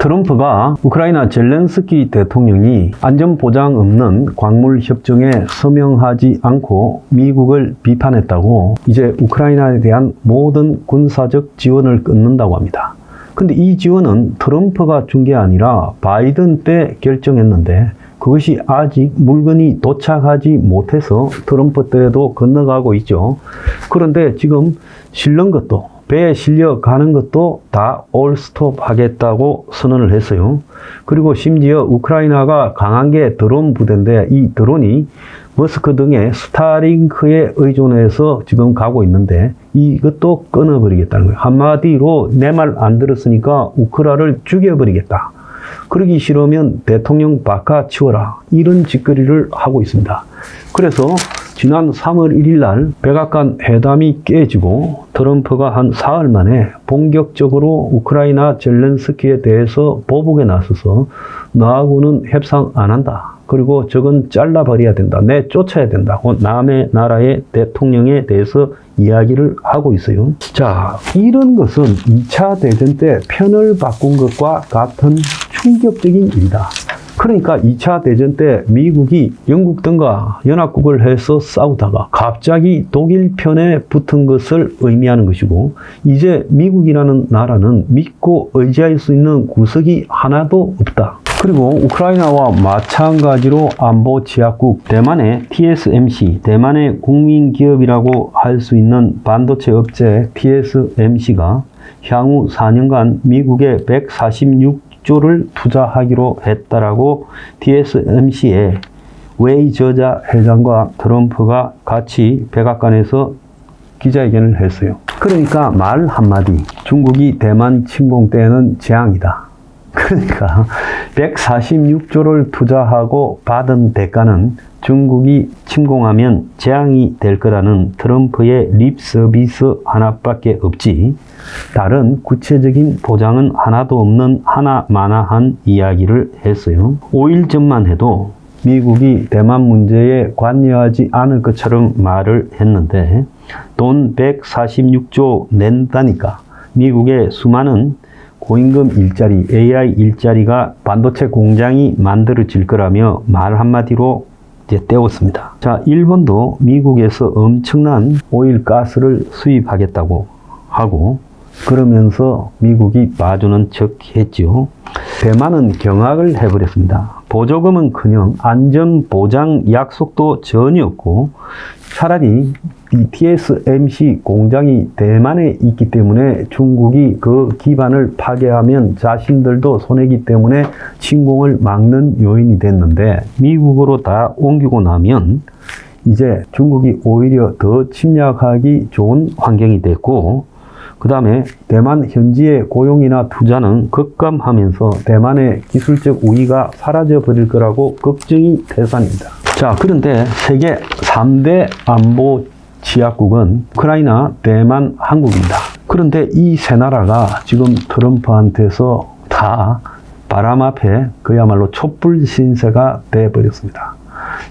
트럼프가 우크라이나 젤렌스키 대통령이 안전보장 없는 광물 협정에 서명하지 않고 미국을 비판했다고 이제 우크라이나에 대한 모든 군사적 지원을 끊는다고 합니다. 근데 이 지원은 트럼프가 준 게 아니라 바이든 때 결정했는데 그것이 아직 물건이 도착하지 못해서 트럼프 때도 건너가고 있죠. 그런데 지금 실는 것도 배에 실려 가는 것도 다 올스톱 하겠다고 선언을 했어요. 그리고 심지어 우크라이나가 강한 게 드론 부대인데 이 드론이 머스크 등의 스타링크에 의존해서 지금 가고 있는데 이것도 끊어버리겠다는 거예요. 한마디로 내 말 안 들었으니까 우크라를 죽여버리겠다. 그러기 싫으면 대통령 바꿔 치워라. 이런 짓거리를 하고 있습니다. 그래서 지난 3월 1일 날 백악관 회담이 깨지고 트럼프가 한 사흘 만에 본격적으로 우크라이나 젤렌스키에 대해서 보복에 나서서 너하고는 협상 안 한다. 그리고 저건 잘라버려야 된다. 내 쫓아야 된다고 남의 나라의 대통령에 대해서 이야기를 하고 있어요. 자, 이런 것은 2차 대전 때 편을 바꾼 것과 같은 충격적인 일이다. 그러니까 2차 대전 때 미국이 영국 등과 연합국을 해서 싸우다가 갑자기 독일 편에 붙은 것을 의미하는 것이고 이제 미국이라는 나라는 믿고 의지할 수 있는 구석이 하나도 없다. 그리고 우크라이나와 마찬가지로 안보 지약국 대만의 TSMC, 대만의 국민 기업이라고 할 수 있는 반도체 업체 TSMC가 향후 4년간 미국에 146조를 투자하기로 했다라고 TSMC의 웨이 저자 회장과 트럼프가 같이 백악관에서 기자회견을 했어요. 그러니까 말 한마디. 중국이 대만 침공 때는 재앙이다. 그러니까 146조를 투자하고 받은 대가는 중국이 침공하면 재앙이 될 거라는 트럼프의 립 서비스 하나밖에 없지 다른 구체적인 보장은 하나도 없는 하나마나한 이야기를 했어요. 5일 전만 해도 미국이 대만 문제에 관여하지 않을 것처럼 말을 했는데 돈 146조 낸다니까 미국의 수많은 고임금 일자리, AI 일자리가 반도체 공장이 만들어질 거라며 말 한마디로 이제 떼었습니다. 자, 일본도 미국에서 엄청난 오일 가스를 수입하겠다고 하고 그러면서 미국이 봐주는 척 했지요. 대만은 경악을 해버렸습니다. 보조금은 그냥 안전 보장 약속도 전혀 없고 차라리 이 TSMC 공장이 대만에 있기 때문에 중국이 그 기반을 파괴하면 자신들도 손해기 때문에 침공을 막는 요인이 됐는데 미국으로 다 옮기고 나면 이제 중국이 오히려 더 침략하기 좋은 환경이 됐고 그 다음에 대만 현지의 고용이나 투자는 급감하면서 대만의 기술적 우위가 사라져 버릴 거라고 걱정이 태산입니다. 자, 그런데 세계 3대 안보 지약국은 우크라이나, 대만, 한국입니다. 그런데 이 세 나라가 지금 트럼프한테서 다 바람 앞에 그야말로 촛불 신세가 돼버렸습니다.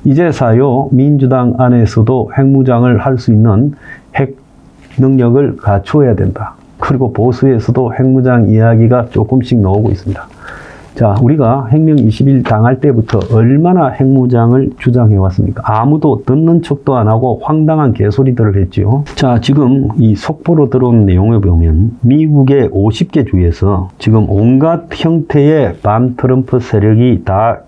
이제사요 민주당 안에서도 핵무장을 할 수 있는 핵 능력을 갖추어야 된다. 그리고 보수에서도 핵무장 이야기가 조금씩 나오고 있습니다. 자, 우리가 핵명 20일 당할 때부터 얼마나 핵무장을 주장해 왔습니까? 아무도 듣는 척도 안 하고 황당한 개소리들을 했지요. 자, 지금 이 속보로 들어온 내용을 보면 미국의 50개 주에서 지금 온갖 형태의 반 트럼프 세력이 다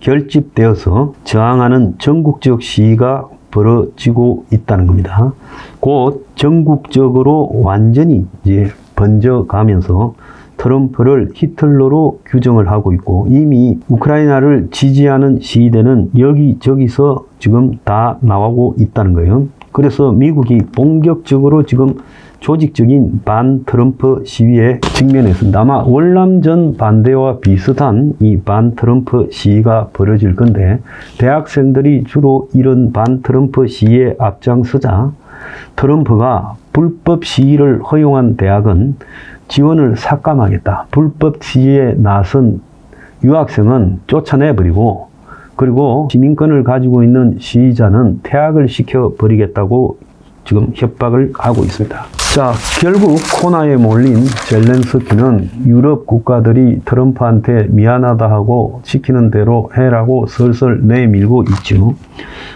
결집되어서 저항하는 전국적 시위가 벌어지고 있다는 겁니다. 곧 전국적으로 완전히 이제 번져가면서 트럼프를 히틀러로 규정을 하고 있고 이미 우크라이나를 지지하는 시위대는 여기저기서 지금 다 나오고 있다는 거예요. 그래서 미국이 본격적으로 지금 조직적인 반 트럼프 시위에 직면했습니다. 아마 월남전 반대와 비슷한 이 반 트럼프 시위가 벌어질 건데 대학생들이 주로 이런 반 트럼프 시위에 앞장서자 트럼프가 불법 시위를 허용한 대학은 지원을 삭감하겠다. 불법 시위에 나선 유학생은 쫓아내버리고 그리고 시민권을 가지고 있는 시위자는 퇴학을 시켜버리겠다고 지금 협박을 하고 있습니다. 자, 결국 코나에 몰린 젤렌스키는 유럽 국가들이 트럼프한테 미안하다 하고 시키는 대로 해라고 슬슬 내밀고 있죠.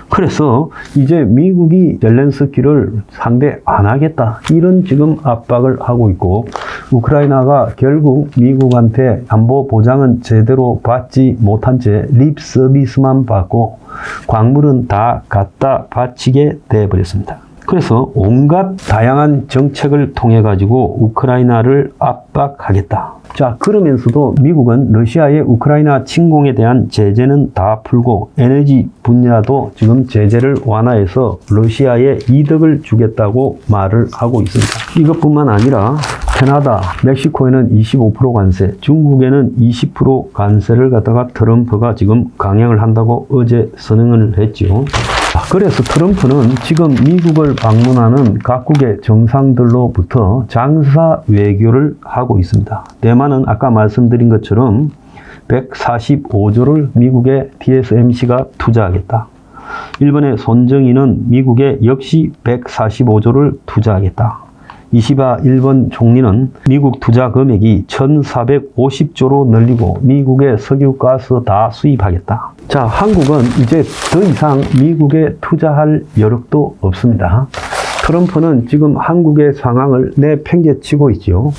그래서 이제 미국이 젤렌스키를 상대 안 하겠다. 이런 지금 압박을 하고 있고, 우크라이나가 결국 미국한테 안보 보장은 제대로 받지 못한 채 립 서비스만 받고 광물은 다 갖다 바치게 돼버렸습니다. 그래서 온갖 다양한 정책을 통해 가지고 우크라이나를 압박하겠다. 자, 그러면서도 미국은 러시아의 우크라이나 침공에 대한 제재는 다 풀고 에너지 분야도 지금 제재를 완화해서 러시아에 이득을 주겠다고 말을 하고 있습니다. 이것뿐만 아니라 캐나다, 멕시코에는 25% 관세, 중국에는 20% 관세를 갖다가 트럼프가 지금 강행을 한다고 어제 선언을 했죠. 그래서 트럼프는 지금 미국을 방문하는 각국의 정상들로부터 장사 외교를 하고 있습니다. 대만은 아까 말씀드린 것처럼 145조를 미국의 TSMC가 투자하겠다. 일본의 손정희는 미국에 역시 145조를 투자하겠다. 이시바 일본 총리는 미국 투자 금액이 1,450조로 늘리고 미국의 석유 가스 다 수입하겠다. 자, 한국은 이제 더 이상 미국에 투자할 여력도 없습니다. 트럼프는 지금 한국의 상황을 내팽개치고 있죠.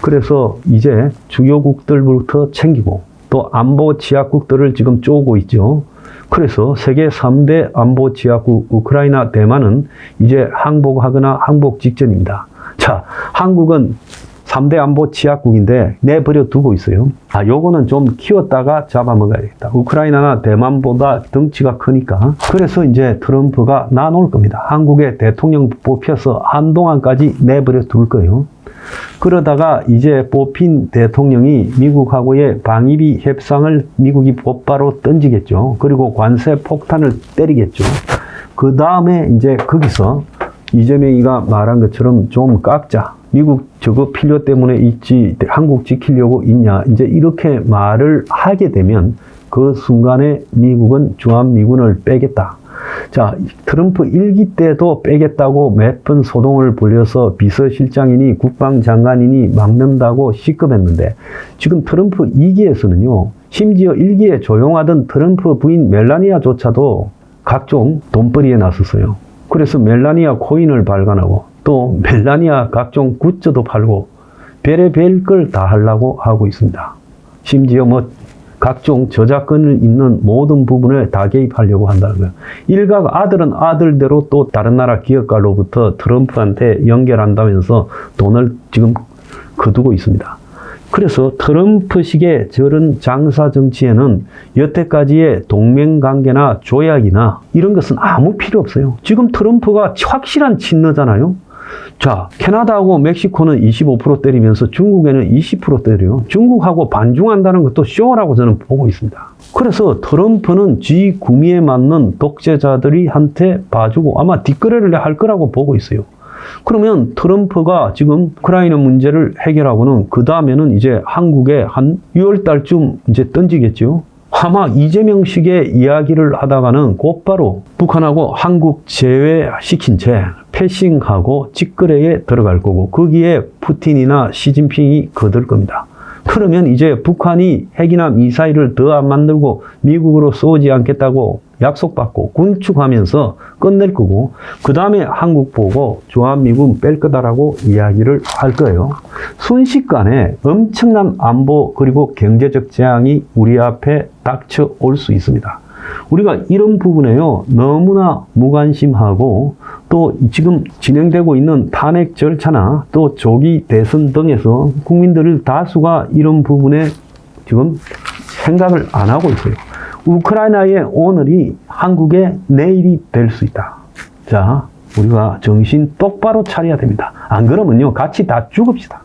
그래서 이제 주요국들부터 챙기고 또 안보 지약국들을 지금 쪼고 있죠. 그래서 세계 3대 안보 지약국 우크라이나 대만은 이제 항복하거나 항복 직전입니다. 자, 한국은 3대 안보 취약국인데 내버려 두고 있어요. 아, 요거는 좀 키웠다가 잡아먹어야겠다. 우크라이나나 대만보다 덩치가 크니까. 그래서 이제 트럼프가 나놓을 겁니다. 한국의 대통령 뽑혀서 한동안까지 내버려 둘 거예요. 그러다가 이제 뽑힌 대통령이 미국하고의 방위비 협상을 미국이 곧바로 던지겠죠. 그리고 관세 폭탄을 때리겠죠. 그 다음에 이제 거기서 이재명이가 말한 것처럼 좀 깎자. 미국 저거 필요 때문에 있지, 한국 지키려고 있냐. 이제 이렇게 말을 하게 되면 그 순간에 미국은 주한미군을 빼겠다. 자, 트럼프 일기 때도 빼겠다고 몇 번 소동을 벌여서 비서실장이니 국방장관이니 막는다고 시급했는데 지금 트럼프 2기에서는요, 심지어 1기에 조용하던 트럼프 부인 멜라니아조차도 각종 돈벌이에 나섰어요. 그래서 멜라니아 코인을 발간하고 또 멜라니아 각종 굿즈도 팔고 별의별 걸 다 하려고 하고 있습니다. 심지어 뭐 각종 저작권을 있는 모든 부분에 다 개입하려고 한다는 거예요. 일각 아들은 아들대로 또 다른 나라 기업가로부터 트럼프한테 연결한다면서 돈을 지금 거두고 있습니다. 그래서 트럼프식의 저런 장사 정치에는 여태까지의 동맹 관계나 조약이나 이런 것은 아무 필요 없어요. 지금 트럼프가 확실한 친러잖아요. 자, 캐나다하고 멕시코는 25% 때리면서 중국에는 20% 때려요. 중국하고 반중한다는 것도 쇼라고 저는 보고 있습니다. 그래서 트럼프는 지 구미에 맞는 독재자들이 한테 봐주고 아마 뒷거래를 할 거라고 보고 있어요. 그러면 트럼프가 지금 우크라이나 문제를 해결하고는 그 다음에는 이제 한국에 한 6월 달쯤 이제 던지겠죠. 아마 이재명식의 이야기를 하다가는 곧바로 북한하고 한국 제외시킨 채 패싱하고 직거래에 들어갈 거고 거기에 푸틴이나 시진핑이 거들 겁니다. 그러면 이제 북한이 핵이나 미사일을 더 안 만들고 미국으로 쏘지 않겠다고 약속받고 군축하면서 끝낼 거고 그 다음에 한국 보고 주한미군 뺄 거다라고 이야기를 할 거예요. 순식간에 엄청난 안보 그리고 경제적 재앙이 우리 앞에 닥쳐올 수 있습니다. 우리가 이런 부분에요 너무나 무관심하고 또 지금 진행되고 있는 탄핵 절차나 또 조기 대선 등에서 국민들을 다수가 이런 부분에 지금 생각을 안 하고 있어요. 우크라이나의 오늘이 한국의 내일이 될 수 있다. 자, 우리가 정신 똑바로 차려야 됩니다. 안 그러면요, 같이 다 죽읍시다.